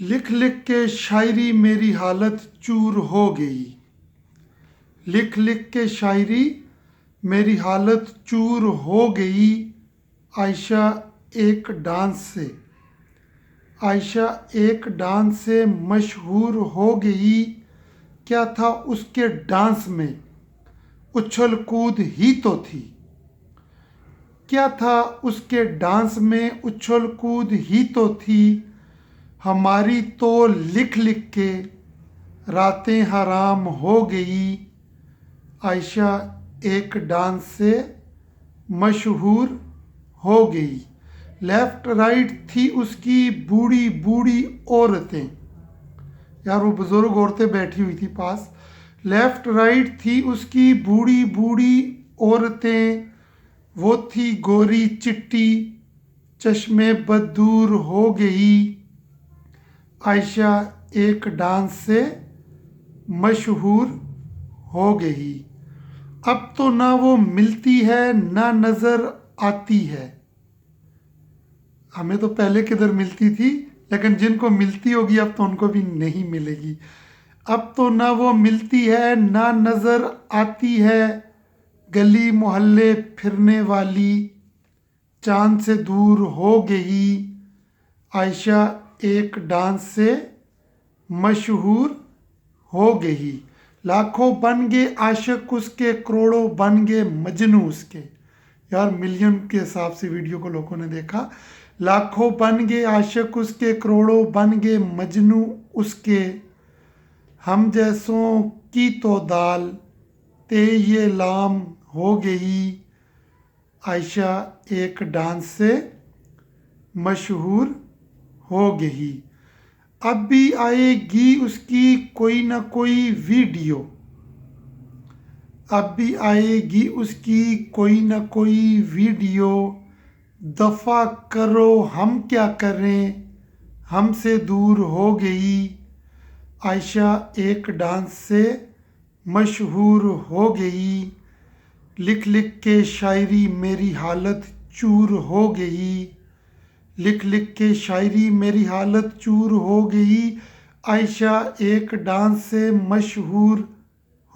लिख लिख के शायरी मेरी हालत चूर हो गई। लिख लिख के शायरी मेरी हालत चूर हो गई, आयशा एक डांस से। आयशा एक डांस से मशहूर हो गई, क्या था उसके डांस में? उछल कूद ही तो थी। क्या था उसके डांस में उछल कूद ही तो थी? हमारी तो लिख लिख के रातें हराम हो गई। आयशा एक डांस से मशहूर हो गई। लेफ़्ट राइट थी उसकी बूढ़ी बूढ़ी औरतें। यार वो बुज़ुर्ग औरतें बैठी हुई थी पास। लेफ़्ट राइट थी उसकी बूढ़ी बूढ़ी औरतें। वो थी गोरी चिट्टी। चश्मे बदूर हो गई। आयशा एक डांस से मशहूर हो गई। अब तो ना वो मिलती है, ना नज़र आती है। हमें तो पहले किधर मिलती थी, लेकिन जिनको मिलती होगी, अब तो उनको भी नहीं मिलेगी। अब तो ना वो मिलती है, ना नज़र आती है, गली मोहल्ले फिरने वाली, चाँद से दूर हो गई। आयशा एक डांस से मशहूर हो गई लाखों बन गए आशिक उसके, करोड़ों बन गए मजनू उसके। यार मिलियन के हिसाब से वीडियो को लोगों ने देखा। लाखों बन गए आशिक उसके, करोड़ों बन गए मजनू उसके। हम जैसों की तो दाल, ते ये लाम हो गई आयशा एक डांस से मशहूर हो गई। अब भी आएगी उसकी कोई ना कोई वीडियो। अब भी आएगी उसकी कोई ना कोई वीडियो। दफ़ा करो, हम क्या करें? हमसे दूर हो गई। आयशा एक डांस से मशहूर हो गई। लिख लिख के शायरी मेरी हालत चूर हो गई। लिख लिख के शायरी, मेरी हालत चूर हो गई। आयशा एक डांस से मशहूर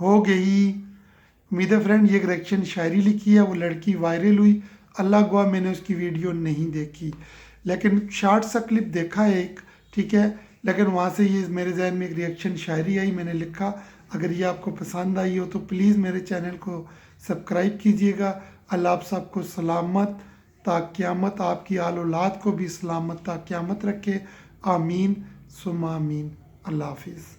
हो गई। उम्मीद है फ्रेंड ये रिएक्शन शायरी लिखी है, वो लड़की वायरल हुई। अल्लाह गुआ, मैंने उसकी वीडियो नहीं देखी। लेकिन शार्ट सा क्लिप देखा एक, ठीक है? लेकिन वहाँ से ये मेरे जहन में एक रिएक्शन शायरी आई, मैंने लिखा। अगर ये आपको पसंद आई हो तो प्लीज़ मेरे चैनल को सब्सक्राइब कीजिएगा। अल्लाह आप सबको सलामत ताक़्यामत आपकी आल औलाद को भी सलामत ताक़्यामत रखे। आमीन सुमामीन अल्लाह हाफिज़।